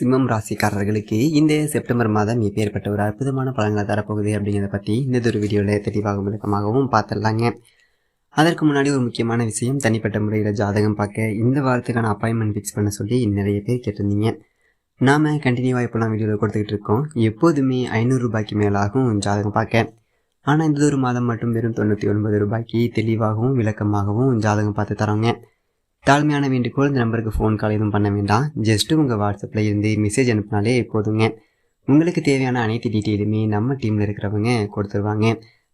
சிம்மம் ராசிக்காரர்களுக்கு இந்த செப்டம்பர் மாதம் எப்பேற்பட்ட ஒரு அற்புதமான பலன்களை தரப்போகுது அப்படிங்கிறத பற்றி இந்த ஒரு வீடியோவில் தெளிவாகவும் விளக்கமாகவும் பார்த்துடலாங்க. அதற்கு முன்னாடி ஒரு முக்கியமான விஷயம் தனிப்பட்ட முறையில் ஜாதகம் பார்க்க இந்த வாரத்துக்கான அப்பாயின்மெண்ட் ஃபிக்ஸ் பண்ண சொல்லி நிறைய பேர் கேட்டிருந்தீங்க. நாம் கண்டினியூவாக இப்போலாம் வீடியோவில் கொடுத்துக்கிட்டு இருக்கோம். எப்போதுமே ஐநூறு ரூபாய்க்கு மேலாகும் ஜாதகம் பார்க்க. ஆனால் இந்த ஒரு மாதம் மட்டும் வெறும் தொண்ணூற்றி ஒன்பது ரூபாய்க்கு தெளிவாகவும் விளக்கமாகவும் ஜாதகம் பார்த்து தரோங்க. தாழ்மையான வேண்டுகோள் இந்த நம்பருக்கு ஃபோன் கால் எதுவும் பண்ண வேண்டாம். ஜஸ்ட்டு உங்கள் வாட்ஸ்அப்பில் இருந்து மெசேஜ் அனுப்பினாலே போதுங்க. உங்களுக்கு தேவையான அனைத்து டீட்டெயிலுமே நம்ம டீமில் இருக்கிறவங்க கொடுத்துருவாங்க.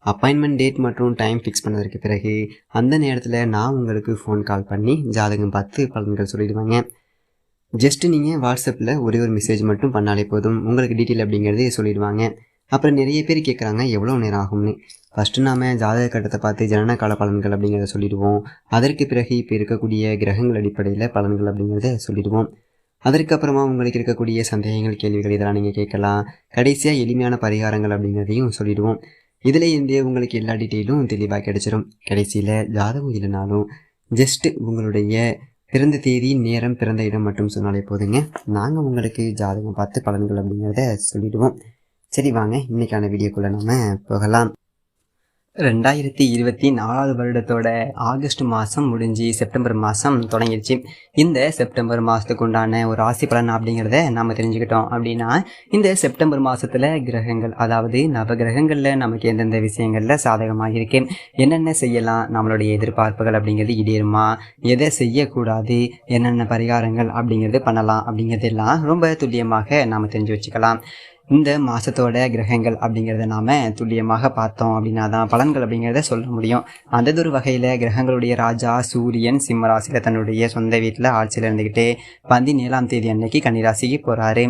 அப்பாயின்மெண்ட் டேட் மற்றும் டைம் ஃபிக்ஸ் பண்ணதற்கு பிறகு அந்த நேரத்தில் நான் உங்களுக்கு ஃபோன் கால் பண்ணி ஜாதகம் பார்த்து பலன்கள் சொல்லிடுவாங்க. ஜஸ்ட்டு நீங்கள் வாட்ஸ்அப்பில் ஒரே ஒரு மெசேஜ் மட்டும் பண்ணாலே போதும். உங்களுக்கு டீட்டெயில் அப்படிங்கிறது சொல்லிடுவாங்க. அப்புறம் நிறைய பேர் கேட்குறாங்க எவ்வளோ நேரம் ஆகும்னு? ஃபஸ்ட்டு நாம் ஜாதக கட்டத்தை பார்த்து ஜனன கால பலன்கள் அப்படிங்கிறத சொல்லிடுவோம். அதற்கு பிறகு இப்போ இருக்கக்கூடிய கிரகங்கள் அடிப்படையில் பலன்கள் அப்படிங்கிறத சொல்லிடுவோம். அதற்கப்புறமா உங்களுக்கு இருக்கக்கூடிய சந்தேகங்கள் கேள்விகள் இதெல்லாம் நீங்கள் கேட்கலாம். கடைசியாக எளிமையான பரிகாரங்கள் அப்படிங்கிறதையும் சொல்லிடுவோம். இதில் இருந்தே உங்களுக்கு எல்லா டீட்டெயிலும் தெளிவாக கிடைச்சிடும் கடைசியில் ஜாதகம் இல்லைனாலும் ஜஸ்ட்டு உங்களுடைய பிறந்த தேதி நேரம் பிறந்த இடம் மட்டும் சொன்னாலே போதுங்க. நாங்கள் உங்களுக்கு ஜாதகம் பார்த்து பலன்கள் அப்படிங்கிறத சொல்லிடுவோம். சரி வாங்க. இன்னைக்கான வீடியோக்குள்ளே நம்ம போகலாம். ரெண்டாயிரத்தி இருபத்தி நாலாவது வருடத்தோட ஆகஸ்ட் மாதம் முடிஞ்சு செப்டம்பர் மாதம் தொடங்கிடுச்சு. இந்த செப்டம்பர் மாதத்துக்கு உண்டான ஒரு ராசி பலன் அப்படிங்கிறத நாம் தெரிஞ்சுக்கிட்டோம் அப்படின்னா இந்த செப்டம்பர் மாதத்தில் கிரகங்கள் அதாவது நவ கிரகங்களில் நமக்கு எந்தெந்த விஷயங்களில் சாதகமாக இருக்கு என்னென்ன செய்யலாம் நம்மளுடைய எதிர்பார்ப்புகள் அப்படிங்கிறது ஈடேறுமா எதை செய்யக்கூடாது என்னென்ன பரிகாரங்கள் அப்படிங்கிறது பண்ணலாம் அப்படிங்கிறதெல்லாம் ரொம்ப துல்லியமாக நாம் தெரிஞ்சு வச்சுக்கலாம். இந்த மாதத்தோட கிரகங்கள் அப்படிங்கிறத நாம் துல்லியமாக பார்த்தோம் அப்படின்னா தான் பலன்கள் அப்படிங்கிறத சொல்ல முடியும். அந்த ஒரு வகையில் கிரகங்களுடைய ராஜா சூரியன் சிம்மராசியில் தன்னுடைய சொந்த வீட்டில் ஆட்சியில் இருந்துக்கிட்டு பதினேழாம் தேதி அன்னைக்கு கன்னிராசிக்கு போகிறாரு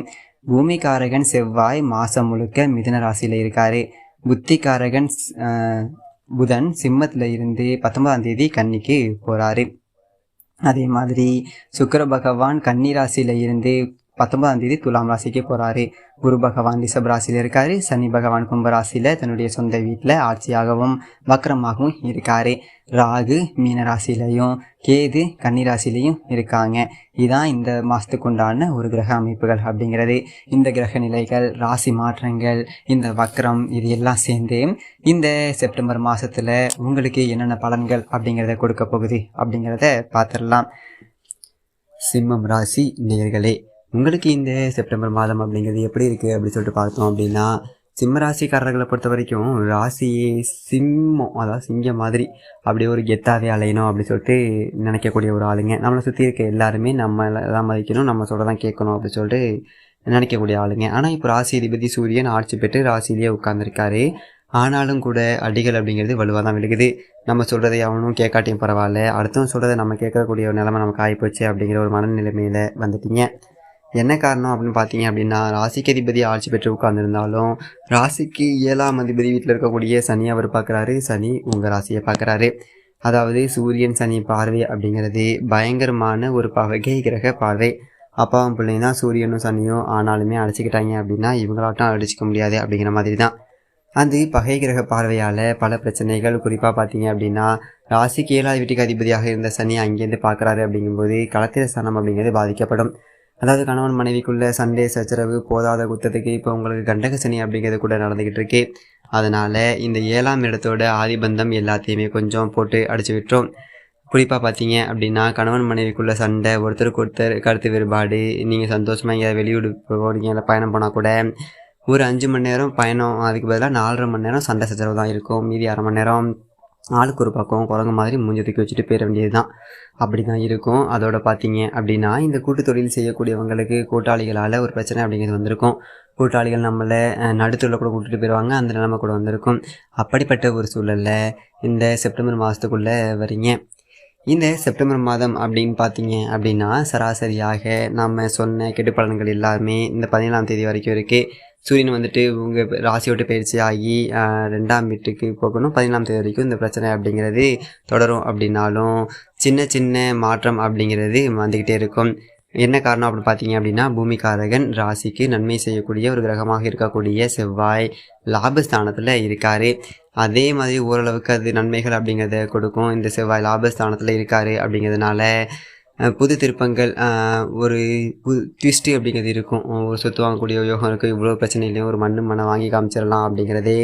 பூமிகாரகன் செவ்வாய் மாதம் முழுக்க மிதுன ராசியில் இருக்கார். புத்திகாரகன் புதன் சிம்மத்தில் இருந்து பத்தொன்பதாம் தேதி கன்னிக்கு போகிறாரு அதே மாதிரி சுக்கர பகவான் கன்னிராசியில் இருந்து பத்தொன்பதாம் தேதி துலாம் ராசிக்கு போகிறாரு குரு பகவான் ரிஷப் ராசியில் இருக்காரு. சனி பகவான் கும்பராசியில் தன்னுடைய சொந்த வீட்டில் ஆட்சியாகவும் வக்கரமாகவும் இருக்காரு. ராகு மீன ராசிலையும் கேது கன்னிராசிலையும் இருக்காங்க. இதுதான் இந்த மாதத்துக்கு உண்டான ஒரு கிரக அமைப்புகள் அப்படிங்கிறது. இந்த கிரக நிலைகள் ராசி மாற்றங்கள் இந்த வக்கரம் இது எல்லாம் சேர்ந்து இந்த செப்டம்பர் மாதத்தில் உங்களுக்கு என்னென்ன பலன்கள் அப்படிங்கிறத கொடுக்க போகுது அப்படிங்கிறத பார்த்துடலாம். சிம்மம் ராசி நேர்களே உங்களுக்கு இந்த செப்டம்பர் மாதம் அப்படிங்கிறது எப்படி இருக்குது அப்படின்னு சொல்லிட்டு பார்த்தோம் அப்படின்னா சிம்ம ராசிக்காரர்களை பொறுத்த வரைக்கும் ராசியே சிம்மம் அதாவது சிங்கம் மாதிரி அப்படியே ஒரு கெத்தாவே அலையணும் அப்படின்னு சொல்லிட்டு நினைக்கக்கூடிய ஒரு ஆளுங்க. நம்மளை சுற்றி இருக்க எல்லாருமே நம்ம தான் மதிக்கணும் நம்ம சொல்ல தான் கேட்கணும் அப்படின்னு சொல்லிட்டு நினைக்கக்கூடிய ஆளுங்க. ஆனால் இப்போ ராசி அதிபதி சூரியன் ஆட்சி பெற்று ராசியிலேயே உட்காந்துருக்காரு ஆனாலும் கூட அடிகள் அப்படிங்கிறது வலுவாக தான் விழுகுது. நம்ம சொல்கிறதை அவனும் கேட்காட்டியும் பரவாயில்ல. அடுத்தவன் சொல்கிறத நம்ம கேட்கக்கூடிய ஒரு நிலைமை நமக்கு ஆகிப்போச்சு அப்படிங்கிற ஒரு மனநிலைமையில் வந்துட்டீங்க. என்ன காரணம் அப்படின்னு பார்த்தீங்க அப்படின்னா ராசிக்கு அதிபதி ஆட்சி பெற்று உட்கார்ந்துருந்தாலும் ராசிக்கு ஏழாம் அதிபதி வீட்டில் இருக்கக்கூடிய சனி அவர் பார்க்குறாரு. சனி உங்கள் ராசியை பார்க்குறாரு. அதாவது சூரியன் சனி பார்வை அப்படிங்கிறது பயங்கரமான ஒரு பகை கிரக பார்வை. அப்பாவும் பிள்ளைங்க தான் சூரியனும் சனியும் ஆனாலுமே அடிச்சுக்கிட்டாங்க அப்படின்னா இவங்களாட்டம் அடிச்சிக்க முடியாது அப்படிங்கிற மாதிரி தான் அது பகை கிரக பார்வையால் பல பிரச்சனைகள். குறிப்பாக பார்த்தீங்க அப்படின்னா ராசிக்கு ஏழாவது வீட்டுக்கு அதிபதியாக இருந்த சனி அங்கேருந்து பார்க்குறாரு அப்படிங்கும்போது களத்திர சனம் அப்படிங்கிறது பாதிக்கப்படும். அதாவது கணவன் மனைவிக்குள்ள சண்டே சச்சரவு போதாத குத்தத்துக்கு இப்போ உங்களுக்கு கண்டக சனி அப்படிங்கிறது கூட நடந்துக்கிட்டு இருக்கு. அதனால் இந்த ஏழாம் இடத்தோட ஆதிபந்தம் எல்லாத்தையுமே கொஞ்சம் போட்டு அடிச்சு விட்டுரும். குறிப்பாக பார்த்தீங்க அப்படின்னா கணவன் மனைவிக்குள்ள சண்டை ஒருத்தருக்கு ஒருத்தர் கருத்து வேறுபாடு நீங்கள் சந்தோஷமாக எங்கேயாவது வெளியூடு போகிறீங்க இல்லை பயணம் போனால் கூட ஒரு அஞ்சு மணி நேரம் பயணம் அதுக்கு பதிலாக நாலரை மணி நேரம் சண்டை சச்சரவு தான் இருக்கும். மீதி அரை மணி நேரம் ஆளுக்கு ஒரு பக்கம் குரங்கு மாதிரி மூஞ்சி தூக்கி வச்சுட்டு போயிட வேண்டியது தான் அப்படி தான் இருக்கும். அதோட பார்த்தீங்க அப்படின்னா இந்த கூட்டு தொழில் செய்யக்கூடியவங்களுக்கு கூட்டாளிகளால் ஒரு பிரச்சனை அப்படிங்கிறது வந்திருக்கும். கூட்டாளிகள் நம்மளை நடுத்தூரில் கூட கூட்டிகிட்டு போயிடுவாங்க அந்த நிலைமை கூட வந்திருக்கும். அப்படிப்பட்ட ஒரு சூழலில் இந்த செப்டம்பர் மாதத்துக்குள்ளே வரீங்க. இந்த செப்டம்பர் மாதம் அப்படின்னு பார்த்தீங்க அப்படின்னா சராசரியாக நம்ம சொன்ன கெட்டு பலன்கள் எல்லாமே இந்த பதினேழாம் தேதி வரைக்கும் இருக்குது சூரியன் வந்துட்டு உங்கள் ராசியோட்டு பயிற்சி ஆகி ரெண்டாம் வீட்டுக்கு போகணும் பதினாலாம் தேதி வரைக்கும் இந்த பிரச்சனை அப்படிங்கிறது தொடரும் அப்படின்னாலும் சின்ன சின்ன மாற்றம் அப்படிங்கிறது வந்துக்கிட்டே இருக்கும். என்ன காரணம் அப்படின்னு பார்த்தீங்க அப்படின்னா பூமிகாரகன் ராசிக்கு நன்மை செய்யக்கூடிய ஒரு கிரகமாக இருக்கக்கூடிய செவ்வாய் லாபஸ்தானத்தில் இருக்கார். அதே மாதிரி ஓரளவுக்கு அது நன்மைகள் அப்படிங்கிறத கொடுக்கும். இந்த செவ்வாய் லாபஸ்தானத்தில் இருக்கார் அப்படிங்கிறதுனால புது திருப்பங்கள் ஒரு புது ட்விஸ்ட்டு அப்படிங்கிறது இருக்கும். ஒரு சொத்து வாங்கக்கூடிய யோகம் இருக்கும் இவ்வளோ பிரச்சனையிலையும் ஒரு மண்ணு மண்ணை வாங்கி காமிச்சிடலாம் அப்படிங்கிறதே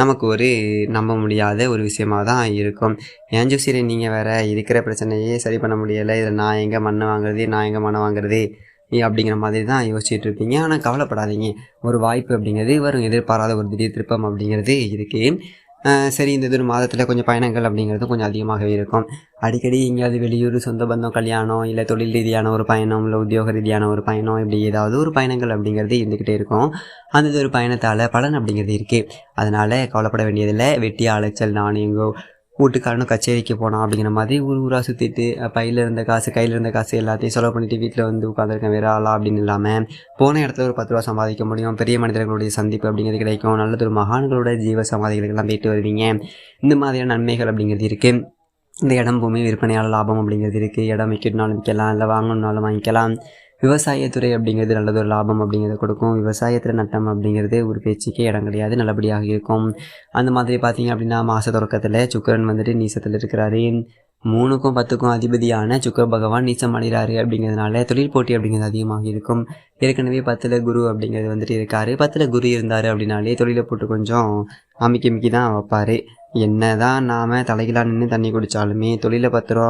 நமக்கு ஒரு நம்ப முடியாத ஒரு விஷயமாக தான் இருக்கும். ஏன் ஜோசியரே நீங்கள் வேறு இருக்கிற பிரச்சனையே சரி பண்ண முடியலை. இதில் நான் எங்கே மண்ணை வாங்குறது நான் எங்கே மண்ணை வாங்குறது அப்படிங்கிற மாதிரி தான் யோசிச்சுட்டு இருப்பீங்க. ஆனால் கவலைப்படாதீங்க. ஒரு வாய்ப்பு அப்படிங்கிறது வரும். எதிர்பாராத ஒரு திடீர் திருப்பம் அப்படிங்கிறது இருக்குது சரி இந்த ஒரு மாதத்தில் கொஞ்சம் பயணங்கள் அப்படிங்கிறது கொஞ்சம் அதிகமாகவே இருக்கும். அடிக்கடி எங்கேயாவது வெளியூர் சொந்த பந்தம் கல்யாணம் இல்லை தொழில் ரீதியான ஒரு பயணம் இல்லை உத்தியோக ரீதியான ஒரு பயணம் இப்படி ஏதாவது ஒரு பயணங்கள் அப்படிங்கிறது இருந்துக்கிட்டே இருக்கும். அந்த ஒரு பயணத்தால் பலன் அப்படிங்கிறது இருக்குது அதனால் கவலைப்பட வேண்டியதில்லை. வெட்டி அலைச்சல் நான் கூட்டுக்காரனும் கச்சேரிக்கு போனான் அப்படிங்கிற மாதிரி ஊர் ஊராக சுற்றிட்டு பையில் இருந்த காசு கையில் இருந்த காசு எல்லாத்தையும் செலவு பண்ணிட்டு வீட்டில் வந்து உட்காந்துருக்கேன் வேற ஆளா அப்படின்னு இல்லாமல் போன இடத்துல ஒரு பத்து ரூபா சம்பாதிக்க முடியும். பெரிய மனிதர்களுடைய சந்திப்பு அப்படிங்கிறது கிடைக்கும். நல்லதொரு மகான்களோட ஜீவ சமாதிகளுக்கெல்லாம் போயிட்டு வருவீங்க. இந்த மாதிரியான நன்மைகள் அப்படிங்கிறது இருக்குது இந்த இடம் பூமி விற்பனையால் லாபம் அப்படிங்கிறது இருக்குது இடம் விற்கணும்னாலும் விற்கலாம் இல்லை வாங்கணுன்னாலும் வாங்கிக்கலாம். விவசாயத்துறை அப்படிங்கிறது நல்லது ஒரு லாபம் அப்படிங்கிறத கொடுக்கும். விவசாயத்தில் நட்டம் அப்படிங்கிறது ஒரு பேச்சுக்கே இடம் கிடையாது நல்லபடியாக இருக்கும். அந்த மாதிரி பார்த்தீங்க அப்படின்னா மாத தொடக்கத்தில் சுக்கிரன் வந்துட்டு நீசத்தில் இருக்கிறாரு. மூணுக்கும் பத்துக்கும் அதிபதியான சுக்கர பகவான் நீச்சம் அடைகிறாரு அப்படிங்கிறதுனால தொழில் போட்டி அப்படிங்கிறது அதிகமாக இருக்கும். ஏற்கனவே பத்தில் குரு அப்படிங்கிறது வந்துட்டு இருக்காரு. பத்தில் குரு இருந்தார் அப்படின்னாலே தொழிலை போட்டு கொஞ்சம் அமைக்கி மிக்கி தான் வைப்பார். என்னதான் நாம் தலைகளாக நின்று தண்ணி குடித்தாலுமே தொழிலை பத்து ரூபா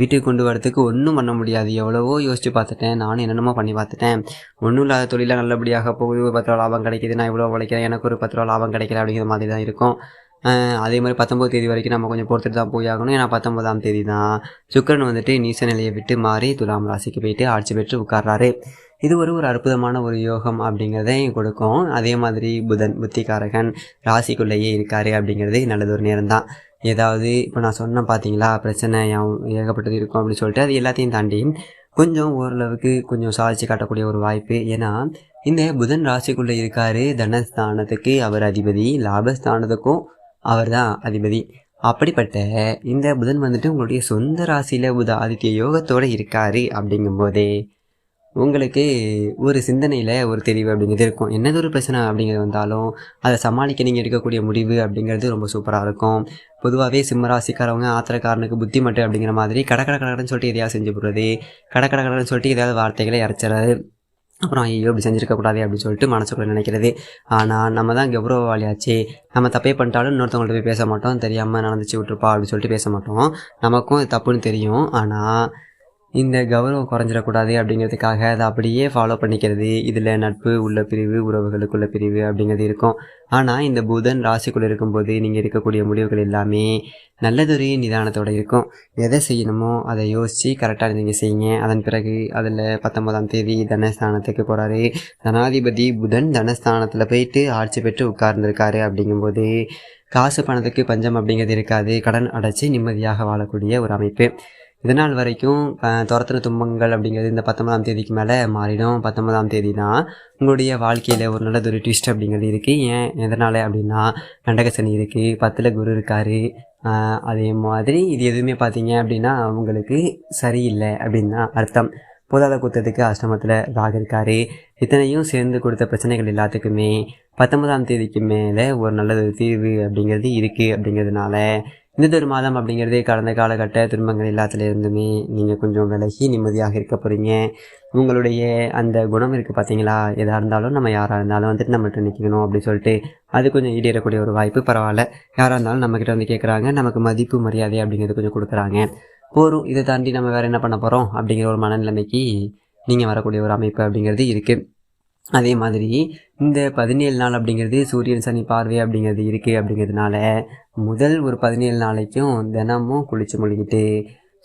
வீட்டுக்கு கொண்டு வரதுக்கு ஒன்றும் பண்ண முடியாது. எவ்வளவோ யோசித்து பார்த்துட்டேன். நானும் என்னென்னமோ பண்ணி பார்த்துட்டேன். ஒன்றும் இல்லாத தொழிலாக நல்லபடியாக போகுது ஒரு பத்து ரூபா லாபம் கிடைக்குது. நான் இவ்வளோ உழைக்கிறேன். எனக்கு ஒரு பத்து ரூபா லாபம் கிடைக்கல அப்படிங்கிற மாதிரி தான் இருக்கும். அதே மாதிரி பத்தொம்பது தேதி வரைக்கும் நம்ம கொஞ்சம் பொறுத்துட்டு தான் போய் ஆகணும். ஏன்னா பத்தொன்பதாம் தேதி தான் சுக்கரன் வந்துட்டு நீச நிலையை விட்டு மாறி துலாம் ராசிக்கு போயிட்டு ஆட்சி பெற்று உட்கார்றாரு. இது ஒரு ஒரு அற்புதமான ஒரு யோகம் அப்படிங்கிறதையும் கொடுக்கும். அதே மாதிரி புதன் புத்திகாரகன் ராசிக்குள்ளேயே இருக்காரு அப்படிங்கிறது நல்லது ஒரு நேரம் தான் ஏதாவது இப்போ நான் சொன்னேன் பார்த்தீங்களா பிரச்சனை ஏகப்பட்டது இருக்கும் அப்படின்னு சொல்லிட்டு அது எல்லாத்தையும் தாண்டி கொஞ்சம் ஓரளவுக்கு கொஞ்சம் சாதிச்சு காட்டக்கூடிய ஒரு வாய்ப்பு. ஏன்னா இந்த புதன் ராசிக்குள்ளே இருக்காரு தனஸ்தானத்துக்கு அவர் அதிபதி லாபஸ்தானத்துக்கும் அவர் தான் அதிபதி. அப்படிப்பட்ட இந்த புதன் வந்துட்டு உங்களுடைய சொந்த ராசியில் புத ஆதித்ய யோகத்தோடு இருக்காரு அப்படிங்கும்போதே உங்களுக்கு ஒரு சிந்தனையில் ஒரு தெளிவு அப்படிங்கிறது இருக்கும். என்னது ஒரு பிரச்சனை அப்படிங்கிறது வந்தாலும் அதை சமாளிக்க நீங்கள் எடுக்கக்கூடிய முடிவு அப்படிங்கிறது ரொம்ப சூப்பராக இருக்கும். பொதுவாகவே சிம்மராசிக்காரவங்க ஆத்திரக்காரனுக்கு புத்தி மட்டும் அப்படிங்கிற மாதிரி கட கட சொல்லிட்டு எதையாவது செஞ்சு போடுறது கடக்கடை கட சொல்லிட்டு எதாவது வார்த்தைகளை இறச்சிறது அப்புறம் ஐயோ இப்படி செஞ்சுருக்கக்கூடாது அப்படின்னு சொல்லிட்டு மனசுக்குள்ள நினைக்கிறது. ஆனால் நம்ம தான் கௌரவவாளியாச்சு நம்ம தப்பே பண்ணிட்டாலும் இன்னொருத்தவங்கள்ட்ட போய் பேச மாட்டோம் தெரியாமல் நடந்துச்சு விட்டுருப்பா அப்படின்னு சொல்லிட்டு பேச மாட்டோம். நமக்கும் தப்புன்னு தெரியும். ஆனால் இந்த கௌரவம் குறைஞ்சிடக்கூடாது அப்படிங்கிறதுக்காக அதை அப்படியே ஃபாலோ பண்ணிக்கிறது இதில் நட்பு உள்ள பிரிவு உறவுகளுக்குள்ள பிரிவு அப்படிங்கிறது இருக்கும். ஆனால் இந்த புதன் ராசிக்குள்ளே இருக்கும்போது நீங்கள் இருக்கக்கூடிய முடிவுகள் எல்லாமே நல்லதொரு நிதானத்தோடு இருக்கும். எதை செய்யணுமோ அதை யோசித்து கரெக்டாக நீங்கள் செய்யுங்க. அதன் பிறகு அதில் பத்தொன்பதாம் தேதி தனஸ்தானத்துக்கு போகிறாரு தனாதிபதி புதன் தனஸ்தானத்தில் போயிட்டு ஆட்சி பெற்று உட்கார்ந்துருக்காரு அப்படிங்கும்போது காசு பணத்துக்கு பஞ்சம் அப்படிங்கிறது இருக்காது. கடன் அடைச்சி நிம்மதியாக வாழக்கூடிய ஒரு அமைப்பு. இதனால் வரைக்கும் துரத்தின துரத்துன துன்பங்கள் அப்படிங்கிறது இந்த பத்தொன்பதாம் தேதிக்கு மேலே மாறிடும். பத்தொன்பதாம் தேதி தான் உங்களுடைய வாழ்க்கையில் ஒரு நல்லதொரு ட்விஸ்ட் அப்படிங்கிறது இருக்குது ஏன் எதனால் அப்படின்னா கண்டகசனி இருக்குது பத்தில் குரு இருக்கார். அதே மாதிரி இது எதுவுமே பார்த்தீங்க அப்படின்னா உங்களுக்கு சரியில்லை அப்படின்னு தான் அர்த்தம். போதாத குத்தத்துக்கு அஷ்டமத்தில் ராகு இருக்காரு. இத்தனையும் சேர்ந்து கொடுத்த பிரச்சனைகள் எல்லாத்துக்குமே பத்தொன்பதாம் தேதிக்கு மேலே ஒரு நல்லது தீர்வு அப்படிங்கிறது இருக்குது அப்படிங்கிறதுனால இந்த ஒரு மாதம் அப்படிங்கிறது கடந்த காலகட்ட துன்பங்கள் எல்லாத்துலேருந்துமே நீங்கள் கொஞ்சம் விலகி நிம்மதியாக இருக்க போகிறீங்க உங்களுடைய அந்த குணம் இருக்குது பார்த்தீங்களா எதாக இருந்தாலும் நம்ம யாராக இருந்தாலும் வந்துட்டு நம்மகிட்ட நிற்கணும் அப்படின்னு சொல்லிட்டு அது கொஞ்சம் ஈடேறக்கூடிய ஒரு வாய்ப்பு பரவாயில்ல. யாராக இருந்தாலும் நம்மக்கிட்ட வந்து கேட்குறாங்க நமக்கு மதிப்பு மரியாதை அப்படிங்கிறது கொஞ்சம் கொடுக்குறாங்க. போகிறோம் இதை தாண்டி நம்ம வேறு என்ன பண்ண போகிறோம் அப்படிங்கிற ஒரு மனநிலைமைக்கு நீங்கள் வரக்கூடிய ஒரு அமைப்பு அப்படிங்கிறது இருக்குது அதே மாதிரி இந்த பதினேழு நாள் அப்படிங்கிறது சூரியன் சனி பார்வை அப்படிங்கிறது இருக்குது அப்படிங்கிறதுனால முதல் ஒரு பதினேழு நாளைக்கும் தினமும் குளிச்சு முழுகிட்டு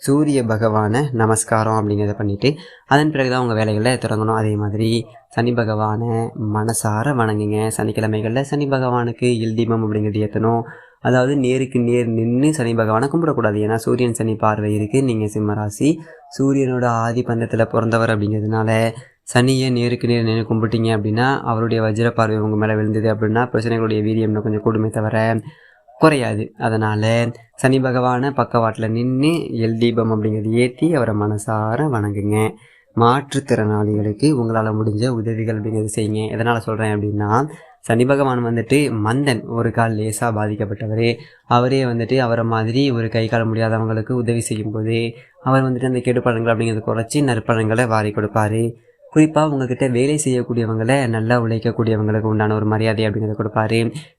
சூரிய பகவானை நமஸ்காரம் அப்படிங்கிறத பண்ணிவிட்டு அதன் பிறகு தான் உங்கள் வேலைகளை தொடங்கணும். அதே மாதிரி சனி பகவானை மனசார வணங்குங்க. சனிக்கிழமைகளில் சனி பகவானுக்கு இல் தீபம் அப்படிங்கிறது ஏற்றணும் அதாவது நேருக்கு நேர் நின்று சனி பகவானை கும்பிடக்கூடாது. ஏன்னா சூரியன் சனி பார்வை இருக்குது நீங்கள் சிம்மராசி சூரியனோட ஆதிபந்தத்தில் பிறந்தவர் அப்படிங்கிறதுனால சனியை நேருக்கு நேர் நின்று கும்பிட்டீங்க அப்படின்னா அவருடைய வஜ்ர பார்வை உங்கள் மேலே விழுந்தது அப்படின்னா பிரச்சனைகளுடைய வீரியம் கொஞ்சம் கூடுமே தவிர குறையாது. அதனால் சனி பகவானை பக்கவாட்டில் நின்று எல் தீபம் அப்படிங்கிறது ஏற்றி அவரை மனசார வணங்குங்க. மாற்றுத்திறனாளிகளுக்கு உங்களால் முடிஞ்ச உதவிகள் அப்படிங்கிறது செய்யுங்க. எதனால் சொல்கிறேன் அப்படின்னா சனி பகவான் வந்துட்டு மந்தன் ஒரு கால் லேசாக பாதிக்கப்பட்டவர். அவரே வந்துட்டு அவரை மாதிரி ஒரு கை கால முடியாதவங்களுக்கு உதவி செய்யும்போது அவர் வந்துட்டு அந்த கெடுப்பழங்கள் அப்படிங்கிறத குறைச்சி நற்பழங்களை வாரி கொடுப்பாரு. குறிப்பாக உங்ககிட்ட வேலை செய்யக்கூடியவங்களை நல்லா உழைக்கக்கூடியவங்களுக்கு உண்டான ஒரு மரியாதை அப்படிங்கிறத கொடுப்பாரு.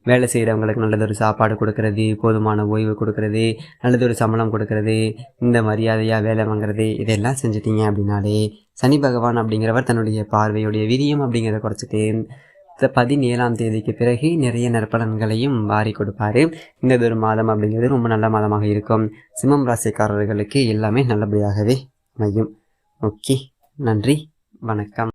வேலை செய்கிறவங்களுக்கு நல்லதொரு சாப்பாடு கொடுக்கறது போதுமான ஓய்வு கொடுக்கறது நல்லதொரு சம்பளம் கொடுக்கறது இந்த மரியாதையாக வேலை வாங்குறது இதெல்லாம் செஞ்சிட்டீங்க அப்படின்னாலே சனி பகவான் அப்படிங்கிறவர் தன்னுடைய பார்வையுடைய விரியம் அப்படிங்கிறத குறைச்சிட்டு பதினேழாம் தேதிக்கு பிறகு நிறைய நற்பலன்களையும் வாரி கொடுப்பாரு. இந்த ஒரு மாதம் அப்படிங்கிறது ரொம்ப நல்ல மாதமாக இருக்கும். சிம்மம் ராசிக்காரர்களுக்கு எல்லாமே நல்லபடியாகவே அமையும். ஓகே நன்றி. வணக்கம்.